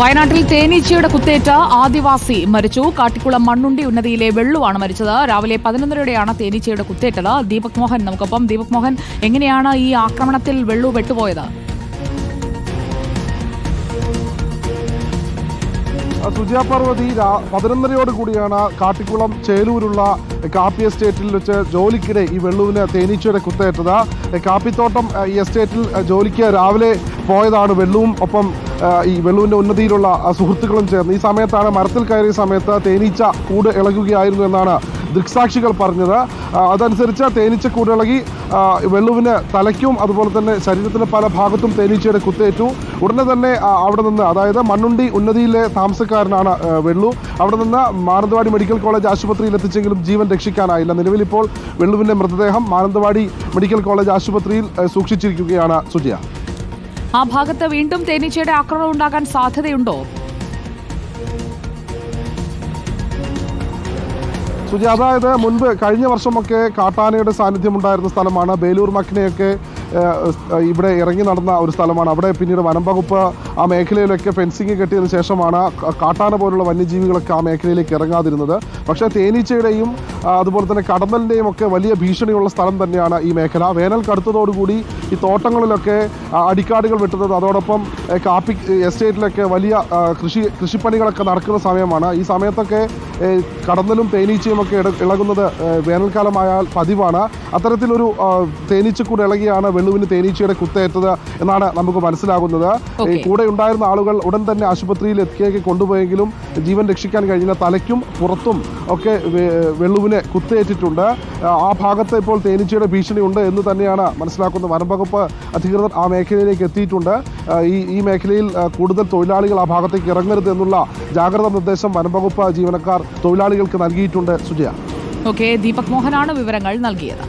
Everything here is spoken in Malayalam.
വയനാട്ടിൽ തേനീച്ചയുടെ കുത്തേറ്റ ആദിവാസി മരിച്ചു. കാട്ടിക്കുളം മണ്ണുണ്ടി ഉന്നതിയിലെ വെള്ളുവാണ് മരിച്ചത്. രാവിലെ പതിനൊന്നരയോടെയാണ് തേനീച്ചയുടെ കുത്തേറ്റത്. ദീപക് മോഹൻ നമുക്കൊപ്പം. ദീപക് മോഹൻ എങ്ങനെയാണ് ഈ ആക്രമണത്തിൽ വെള്ളു വെട്ടുപോയത്? സുജയ പാർവതി രാ- പതിനൊന്നരയോട് കൂടിയാണ് കാട്ടിക്കുളം ചേലൂരുള്ള കാപ്പി എസ്റ്റേറ്റിൽ വെച്ച് ജോലിക്കിടെ ഈ വെള്ളുവിന് തേനീച്ചയുടെ കുത്തേറ്റത്. കാപ്പിത്തോട്ടം ഈ എസ്റ്റേറ്റിൽ ജോലിക്ക് രാവിലെ പോയതാണ് വെള്ളവും. ഒപ്പം ഈ വെള്ളുവിന്റെ ഉന്നതിയിലുള്ള സുഹൃത്തുക്കളും ചേർന്ന്. ഈ സമയത്താണ് മരത്തിൽ കയറിയ സമയത്ത് തേനീച്ച കൂട് ഇളകുകയായിരുന്നു എന്നാണ് ദൃക്സാക്ഷികൾ പറഞ്ഞത്. അതനുസരിച്ച് തേനീച്ച കൂടിളകി വെള്ളുവിന് തലയ്ക്കും അതുപോലെ തന്നെ ശരീരത്തിന്റെ പല ഭാഗത്തും തേനീച്ചയുടെ കുത്തേറ്റു. ഉടനെ തന്നെ അവിടെ നിന്ന് അതായത് മണ്ണുണ്ടി ഉന്നതിയിലെ താമസക്കാരനാണ് വെള്ളു. അവിടെ നിന്ന് മാനന്തവാടി മെഡിക്കൽ കോളേജ് ആശുപത്രിയിൽ എത്തിച്ചെങ്കിലും ജീവൻ രക്ഷിക്കാനായില്ല. നിലവിൽ ഇപ്പോൾ വെള്ളുവിന്റെ മൃതദേഹം മാനന്തവാടി മെഡിക്കൽ കോളേജ് ആശുപത്രിയിൽ സൂക്ഷിച്ചിരിക്കുകയാണ് സുജയ. ആ ഭാഗത്ത് വീണ്ടും തേനീച്ചയുടെ ആക്രമണം ഉണ്ടാകാൻ സാധ്യതയുണ്ടോ? സുജി അതായത് മുൻപ് കഴിഞ്ഞ വർഷമൊക്കെ കാട്ടാനയുടെ സാന്നിധ്യം ഉണ്ടായിരുന്ന സ്ഥലമാണ്. ബേലൂർ മക്കിനെയൊക്കെ ഇവിടെ ഇറങ്ങി നടന്ന ഒരു സ്ഥലമാണ്. അവിടെ പിന്നീട് വനം വകുപ്പ് ആ മേഖലയിലൊക്കെ ഫെൻസിങ് കെട്ടിയതിനു ശേഷമാണ് കാട്ടാന പോലുള്ള വന്യജീവികളൊക്കെ ആ മേഖലയിലേക്ക് ഇറങ്ങാതിരുന്നത്. പക്ഷേ തേനീച്ചയുടെയും അതുപോലെ തന്നെ കടന്നലിന്റെയും ഒക്കെ വലിയ ഭീഷണിയുള്ള സ്ഥലം തന്നെയാണ് ഈ മേഖല. വേനൽ കടുത്തതോടുകൂടി ഈ തോട്ടങ്ങളിലൊക്കെ അടിക്കാടുകൾ വെട്ടുന്നത് അതോടൊപ്പം കാപ്പി എസ്റ്റേറ്റിലൊക്കെ വലിയ കൃഷി കൃഷിപ്പണികളൊക്കെ നടക്കുന്ന സമയമാണ്. ഈ സമയത്തൊക്കെ കടന്നലും തേനീച്ചയും ഇട- ഇളകുന്നത് വേനൽക്കാലമായാൽ പതിവാണ്. അത്തരത്തിലൊരു തേനീച്ചക്കൂട് ഇളകിയാണ് വെള്ളുവിന് തേനീച്ചയുടെ കുത്തേറ്റത് എന്നാണ് നമുക്ക് മനസ്സിലാകുന്നത്. ഈ കൂടെ ഉണ്ടായിരുന്ന ആളുകൾ ഉടൻ തന്നെ ആശുപത്രിയിൽ എത്തിയേക്ക് കൊണ്ടുപോയെങ്കിലും ജീവൻ രക്ഷിക്കാൻ കഴിഞ്ഞ തലയ്ക്കും പുറത്തും ഒക്കെ വെള്ളുവിനെ കുത്തേറ്റിട്ടുണ്ട്. ആ, ഭാഗത്ത് ഇപ്പോൾ തേനീച്ചയുടെ ഭീഷണിയുണ്ട് എന്ന് തന്നെയാണ് മനസ്സിലാക്കുന്നത് വനം വകുപ്പ് അധികൃതർ ആ മേഖലയിലേക്ക് എത്തിയിട്ടുണ്ട്. ഈ ഈ മേഖലയിൽ കൂടുതൽ തൊഴിലാളികൾ ആ ഭാഗത്തേക്ക് ഇറങ്ങരുത് എന്നുള്ള ജാഗ്രതാ നിർദ്ദേശം വനം വകുപ്പ് ജീവനക്കാർ തൊഴിലാളികൾക്ക് നൽകിയിട്ടുണ്ട്. സുജയ. ഓക്കെ ദീപക് മോഹനാണ് വിവരങ്ങൾ നൽകിയത്.